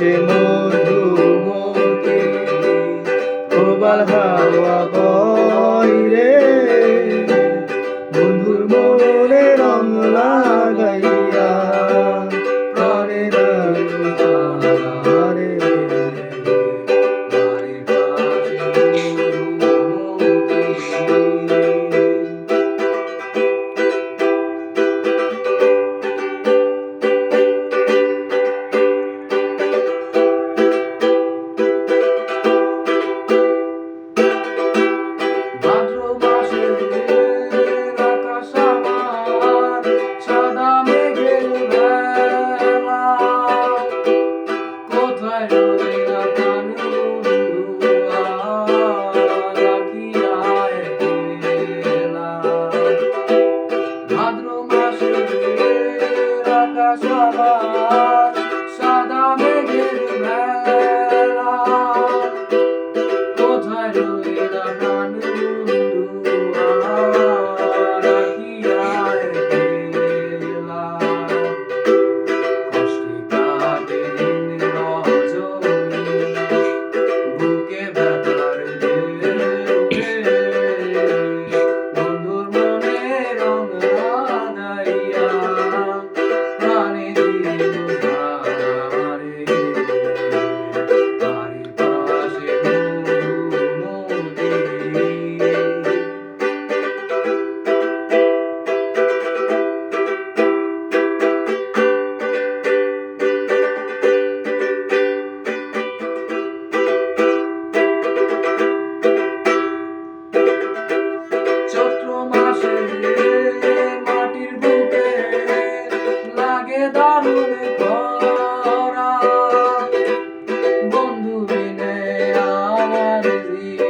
Shema. ভাদ্র মাসে আকাশ আবার you.